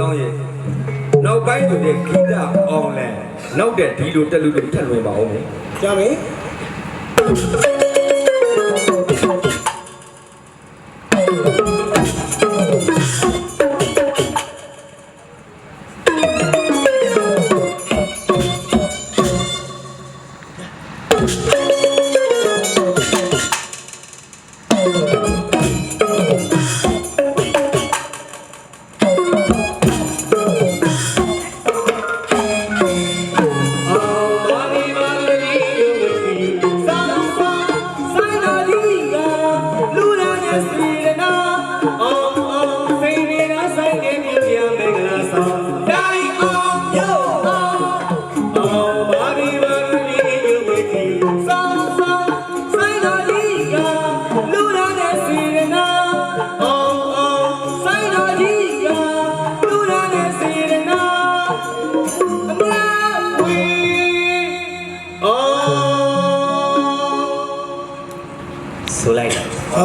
ဆောင်ရဲ့နောက်ပိုင်းဆိုတဲ့ဂီတအွန်လိုင်းနောက်တဲ့ဒီလိုတက်လူတွေထက်လွင်ပါအောင်မယ်ကြပြီဆို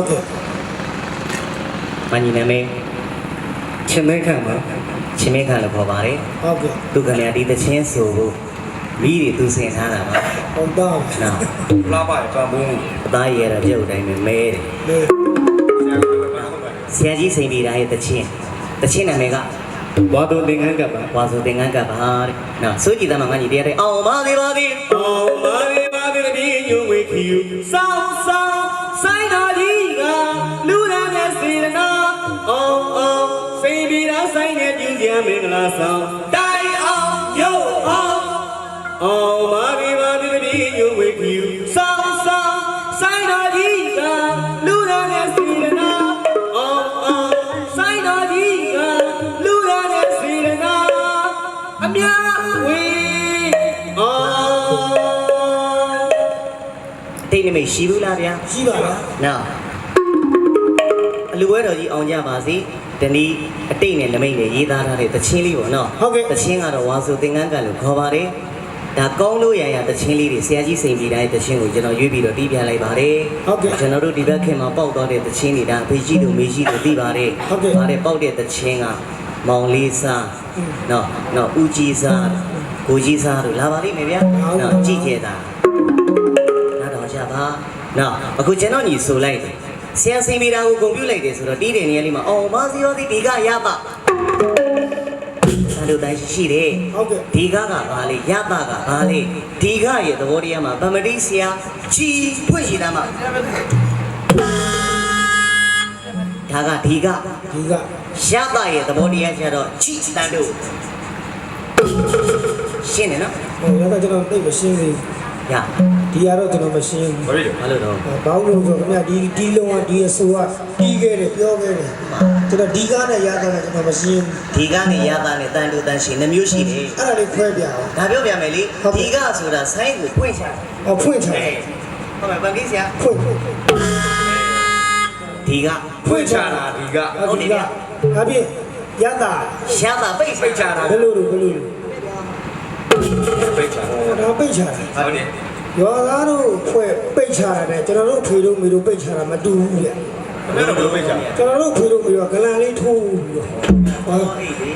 ဟုတ်ကဲ့မညီနာမည်ချင်းမဲခံပါချင်းမဲခံလို့ခေါ်ပါတယ်ဟုတ်ကဲ့သူကလည်းဒီတချင်းဆိုဖို့မိတွေသူစင်ထားတာပါဟုတ်တော့နော်လာပါပန်ပုံးအသားရရတာပြုတ်တိုင်းပဲမဲတယ်လေ ဆရာကြီးစိန်ပြည်သားရဲ့တချင်းတချင်းနာမည်က ဘာတို့သင်္ကန်းကပ်ပါဝါဆိုသင်္ကန်းကပ်ပါတဲ့နော်စိုးကြည်သားမှာငါညီတရားတဲ့အောင်ပါသေးပါသေးအောင်မာရီမာရီဒီညွေဝေခီယူစောင်းစောင်းဆိုင်တော်ကြီးကလူရန်ရဲ့စေရနာအောင်အောင်စိန်ပြီးတော့ဆိုင်တဲ့ပြုကြမင်္ဂလာဆောင်တိုင်အောင်ရုပ်အောင်အောင်မာရီမာရီဒီညွေဝေခီယူ မိတ်ရှိဘူးလားဗျာရှိပါလားနော်အလူဝဲတော်ကြီးအောင်ကြပါစေဒီနေ့အတိတ်နဲ့နမိတ်နဲ့ရေးသားထားတဲ့တချင်းလေးပေါ့နော်ဟုတ်ကဲ့တချင်းကတော့ဝါဆိုသင်္ကန်းကလို့ခေါ်ပါတယ်ဒါကောင်းလို့ရရတချင်းလေးတွေဆရာကြီးစိန်ပြည်တိုင်းတချင်းကိုကျွန်တော်ရွေးပြီးတော့တီးပြလိုက်ပါတယ်ဟုတ်ကဲ့ကျွန်တော်တို့ဒီဘက်ခင်မှာပေါက်သွားတဲ့တချင်းတွေဒါအဖေကြီးတို့မေကြီးတို့သိပါတယ်ဟုတ်ကဲ့ပါတယ်ပေါက်တဲ့တချင်းကမောင်လေးစားနော်နော်ဦးကြီးစားကိုကြီးစားတို့လာပါလိမ့်မယ်ဗျာဟုတ်ကဲ့နော်ကြည့်ကြတာနားတော်ကြ ပါနော်အခုကျွန်တော်ညီဆိုလိုက်တယ်ဆရာစိန်မီတာကိုဂုံပြုတ်လိုက်တယ်ဆိုတော့တီးတဲ့နေရာလေးမှာအော်မစီရောဒီဒီကရပါအဲ့လိုတိုင်းရှိတယ်ဟုတ်ကဲ့ဒီကကဘာလဲရပါကဘာလဲဒီကရဲ့သဘောတရားမှာဗမတိဆရာချီဖွင့်ရှိတာမှာဒါကဒီကဒီကရပါရဲ့သဘောတရားကျတော့ချီတန်တို့ရှင်းတယ်နော်ဟိုတော့ကျွန်တော်သိမရှင်းသေး ရဒီကတော့ကျွန်တော်မရှင်းဘူးဘာဖြစ်လဲဘာလို့တော့ဘာလို့လဲဆိုတော့ခင်ဗျဒီဒီလုံးကဒီအဆိုကတီးခဲ့တယ်ပြောခဲ့တယ်ကျွန်တော်ဒီကားနဲ့ရတာလည်းကျွန်တော်မရှင်းဘူးဒီကနေရတာနဲ့တန်တူတန်ရှင်နှမျိုးရှိတယ်အဲ့ဒါလေးခွဲပြအောင်ဒါပြောပြမယ်လေဟုတ်ကဲ့ဒီကဆိုတာဆိုင်းကိုဖွင့်ချတာဟောဖွင့်ချတယ်ဟုတ်မယ်ဗန်ကြီးဆရာဖွင့်ဒီကဖွင့်ချတာဒီကဟုတ်ဒီကဒါဖြင့်ရတာရှားတာပိတ်ပိတ်ချတာဘယ်လိုလဲဘယ်လိုလဲပိတ် ချတာဟောဒါပိတ်ချတာဟုတ်တယ်ရွာသားတို့ဖွဲ့ပိတ်ချတာနဲ့ကျွန်တော်တို့ဖေတို့မေတို့ပိတ်ချတာမတူဘူးဗျ ဘယ်လိုလုပ်ပိတ်ချကျွန်တော်တို့ဖေတို့မေတို့ကဂလန်လေးထိုးပြီးတော့ဟော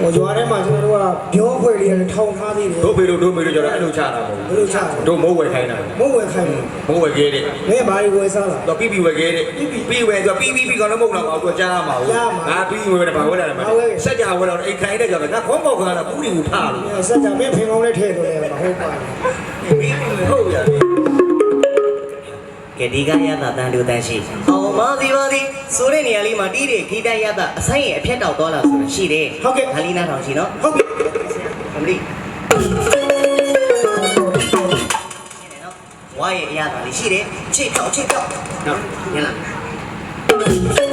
ဟိုရွာထဲမှာကျွန်တော်တို့ကပြောဖွဲ့လေးနဲ့ထောင်ထားသေးတယ်တို့ပေတို့တို့မေတို့ကျတော့အဲ့လိုချတာမဟုတ်ဘယ်လိုချလဲဘူးတို့မိုးဝယ်ခိုင်းတာမဟုတ်ဝယ်ခိုင်းတယ်မိုးဝယ်ခဲ့တဲ့မင်းဘာတွေဝယ်စားလားတော့ပြီးပြီးဝယ်ခဲ့တဲ့ပြီးဝယ်ဆိုပြီးပြီးပြီးကတော့မဟုတ်တော့ဘူးသူကြားမှာဘူးငါပြီးဝယ်တယ်ဘာဝယ်တယ်မစက်ကြဝယ်တော့အိမ်ခိုင်းတဲ့ကြောင့်ငါခေါင်းပေါက်ခါတာဘူးတွေကိုထားလို့အဲစက်ကြမင်းဖင်ကောင်းလေးထည့်လို့လည်းမဟုတ်ပါဘူးပြီးပြီးဟုတ်ရတယ်ကဲဒီကရတာတန်တူတန်ရှိအောင် မဒီပါဒီဆိုတဲ့နေရာလေးမှာတီးတဲ့ဂီတရတာအဆိုင်ရဲ့အဖြတ်တောက်သွားလာဆိုတာရှိတယ်ဒါလေးနားထောင်ရှိနော်ဟုတ်ပြီဗမတိဝါရဲ့အရသာလေးရှိတယ်ချိတ်ကောက်ချိတ်ကောက်နော်ညလား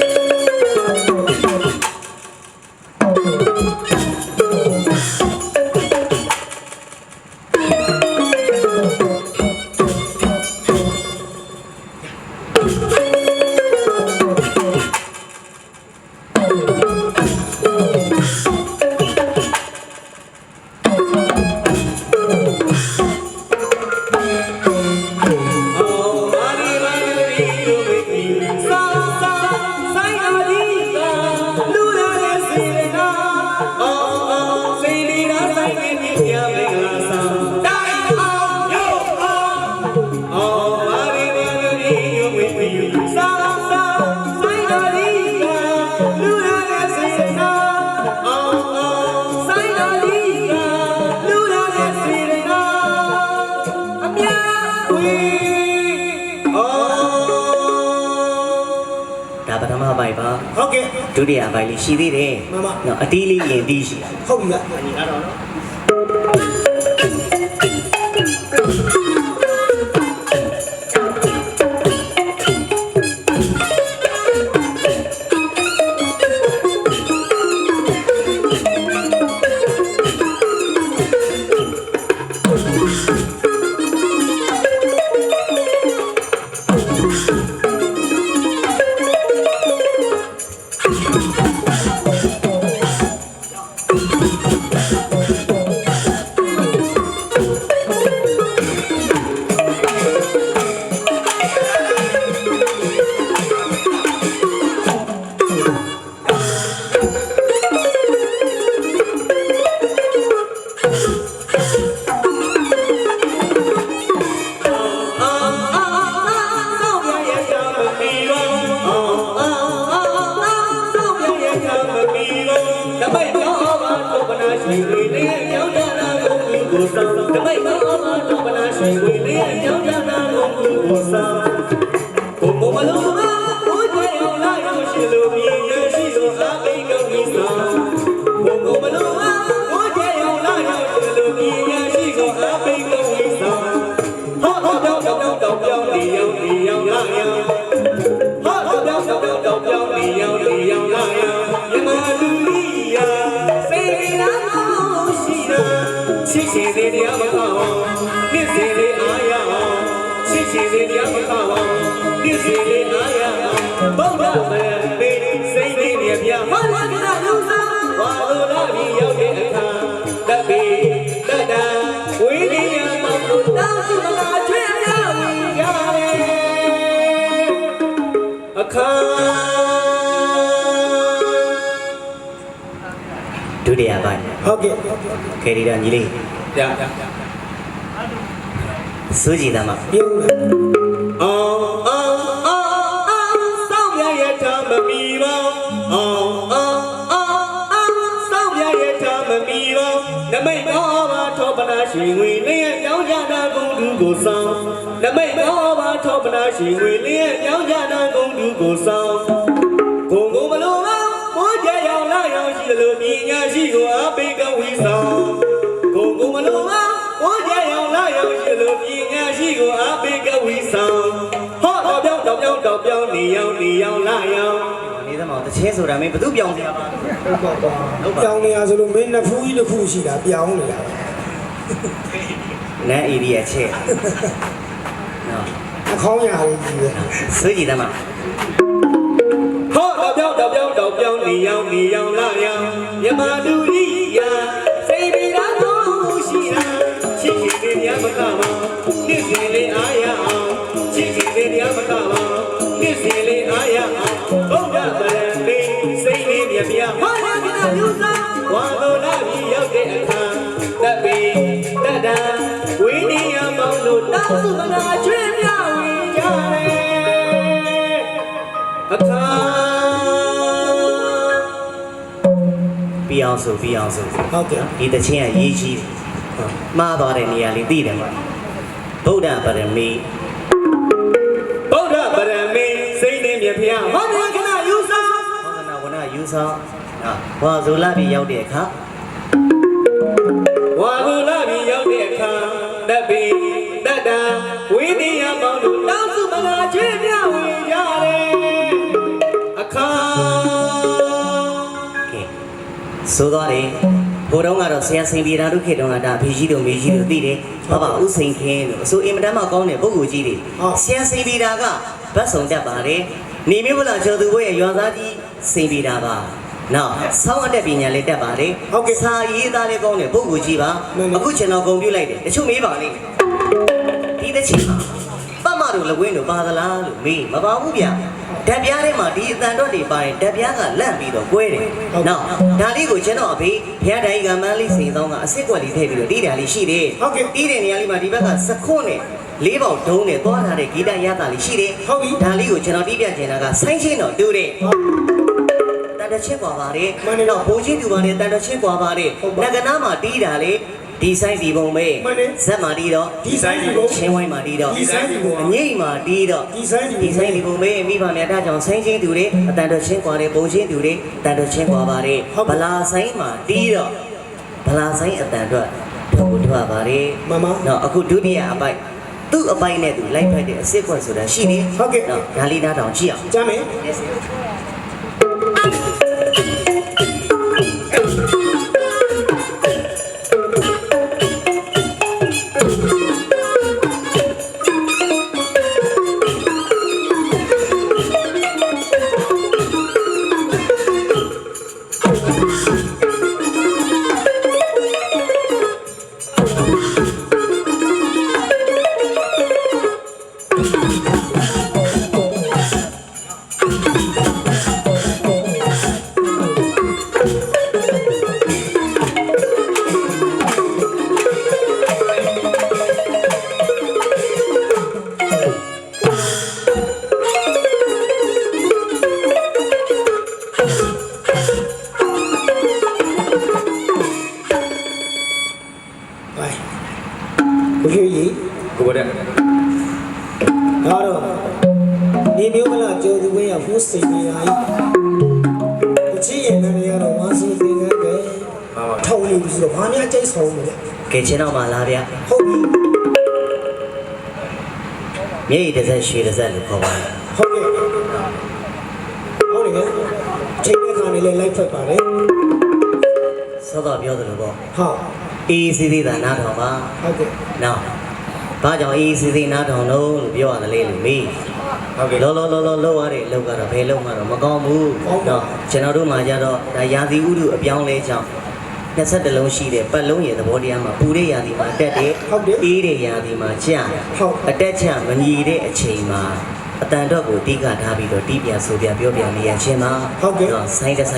ဒုတိယပိုင်းလေးရှိသေးတယ်မှန်ပါ နော်အတီးလေးရင်တီးရှိတာဟုတ်ပြီလား ရှိရှိသေးတရားမကောင်းနှစ်စီလေးအားရအောင်ရှိရှိသေးတရားမကောင်းနှစ်စီလေးအားရအောင်ဘုရားမရပေစိတ်လေးမြပြဟောလာကနာလူစားဝါလိုလာပြီးရောက်တဲ့အခါတပိတတဝိနည်းယမောကိုတောင်းစုမလာချွေပြဝင်ရတယ်အခါ တိယပိုင်းဟုတ်ကဲ့ခေရီတာညီလေးရစိုးကြည်သားမပြုံးတယ်အောင်အောင်အောင်အောင်စောင်းရရဲ့ထားမမီပါအောင်အောင်အောင်အောင်စောင်းရရဲ့ထားမမီပါနမိတ်တော်ပါထောပနာရှင်ဝင်လျက်ကြောင်းကြတာကုန်သူကိုဆောင်နမိတ်တော်ပါထောပနာရှင်ဝင်လျက်ကြောင်းကြတာကုန်သူကိုဆောင် ရှိကိုအပိကဝီဆောင်ကိုယ်ကိုမလို့ပါဘိုးကြရောက်လာရောက်ရှိတယ်လို့မြညာရှိကိုအပိကဝီဆောင်ဟောတော့ပြောင်းတော့ပြောင်းတော့ပြောင်းနေရောက်နေရောက်လာရောက်နေသမောင်တချင်းဆိုတာမင်းဘသူပြောင်းစရာပါဟုတ်ပါပါပြောင်းနေရဆိုလို့မင်းနှစ်ဖူးကြီးတစ်ခုရှိတာပြောင်းနေတာနန်းဧရိယာချက်နော်အခေါင်းရလေးကြီးပဲစိုးကြည်သားမဟောတော့ပြောင်းတော့ပြောင်းတော့ပြောင်းနေရောက်နေရောက် င်းလို့တောင်းစုမနာကျွေးပြဝင်ကြတယ်အခါပြအောင်ဆိုပြအောင်ဆိုဟုတ်ကဲ့ဒီတချင်းကရေးကြီးတယ်မှားသွားတဲ့နေရာလေးသိတယ်မှာဗုဒ္ဓပရမီဗုဒ္ဓဗရမင်းစိတ်နဲ့မြဖျားဟောဒီကနယူဆာဟောကနာဝနာယူဆောင်နော်ဘွာဇိုလာပြီးရောက်တဲ့အခါ ည်းယပေါင်းတို့တောင်းစုမနာချွေးပြဝင်ရတယ်အခါကဲဆိုသွားတယ်ဘိုးတော်ကတော့ဆရာစိန်ပြည်တော်တို့ခေတ်တုန်းကဒါအဖေကြီးတို့မေကြီးတို့သိတယ်ဘာပါဥစိန်ခင်းတို့အစိုးအင်မတန်မှကောင်းတဲ့ပုဂ္ဂိုလ်ကြီးတွေဆရာစိန်ပြည်တော်ကဗတ်ဆောင်တတ်ပါတယ်နေမျိုးလာကျော်သူဘိုးရဲ့ရွာသားကြီးစိန်ပြည်တော်ပါနော်ဆောင်းအတက်ပညာလေးတက်ပါတယ်စာရေးသားလေးကောင်းတဲ့ပုဂ္ဂိုလ်ကြီးပါအခုကျွန်တော်ဂုံပြုတ်လိုက်တယ်တချို့မေးပါလိမ့်ဒီတစ်ချိန်မှာပတ် မတို့လဝင်းတို့ပါသလားလို့မေးမပါဘူးဗျ ဓာတ်ပြားထဲမှာဒီအတန်တော့တွေပါရင်ဓာတ်ပြားကလန့်ပြီးတော့ကွဲတယ်နော်ဒါလေးကိုကျွန်တော်အဖေဘုရားတိုင်းကမန်းလေးစိန်သောင်းကအစ်စ်ကွက်လေးထည့်ပြီးတော့တီးတာလေးရှိတယ်တီးတဲ့နေရာလေးမှာဒီဘက်ကစခွန်းနဲ့လေးပေါက်ဒုံးနဲ့သွားထားတဲ့ဂီတရတာလေးရှိတယ်ဒါလေးကိုကျွန်တော်တီးပြချင်တာကဆိုင်းချင်းတော့တူတယ် တန်တချင်းกว่าပါတယ်။မှန်တယ်တော့ဘိုးချင်းသူပါနဲ့တန်တချင်းกว่าပါတယ်။ငကနာမှာတီးတာလေ ဒီဆိုင်ဒီပုံပဲမှန်တယ်ဇက်မာတီးတော့ဒီဆိုင်ဒီပုံချင်းဝိုင်းမာတီးတော့ဒီဆိုင်ဒီပုံအငိမ့်မာတီးတော့ဒီဆိုင်ဒီဆိုင်ဒီပုံပဲမိဘများတကြောင်ဆိုင်ချင်းသူတွေအတန်တော်ချင်းကွာတယ်ပုံချင်းသူတွေတန်တော်ချင်းကွာပါတယ်ဗလာဆိုင်မာတီးတော့ဗလာဆိုင်အတန်တော့ဘုံတို့ပါတယ်မမနော်အခုဒုတိယအပိုက်သူ့အပိုင်းနဲ့သူလိုက်ဖက်တဲ့အစစ်ခွန်ဆိုတာရှိနေဟုတ်ကဲ့နော်ဒါလေးနားတောင်ကြည့်အောင်ကြားမယ် လို့ဆိုတော့ဘာများကြိတ်ဆောင်မလဲကဲချင်းတော့မှလာဗျဟုတ်ပြီမြေကြီးတစ်စက်ရွှေတစ်စက်လို့ခေါ်ပါတယ်ဟုတ်ကဲ့ဟုတ်တယ်ချိန်တဲ့ခါနေလဲလိုက်ဖက်ပါတယ်စောတော့ပြောသလိုပေါ့ဟုတ်အေးစီးသေးတာနားထောင်ပါဟုတ်ကဲ့နော်ဘာကြောင့်အေးစီးသေးနားထောင်လို့လို့ပြောရတယ်လေလို့မေးဟုတ်ကဲ့လောလောလောလောလောက်ရတဲ့အလုပ်ကတော့ဘယ်လုပ်မှတော့မကောင်းဘူးနော်ကျွန်တော်တို့မှကြတော့ဒါရာသီဥတုအပြောင်းလဲကြောင့် 20လုံးရှိတဲ့ပတ်လုံးရဲ့သဘောတရားမှာပူတဲ့ရာသီမှာတက်တယ်အေးတဲ့ရာသီမှာကျအတက်ချမညီတဲ့အချိန်မှာအတန်တော့ကိုတီးကထားပြီးတော့တီးပြန်ဆိုပြပြောပြနေရချင်းမှာနော်ဆိုင်းတဲ့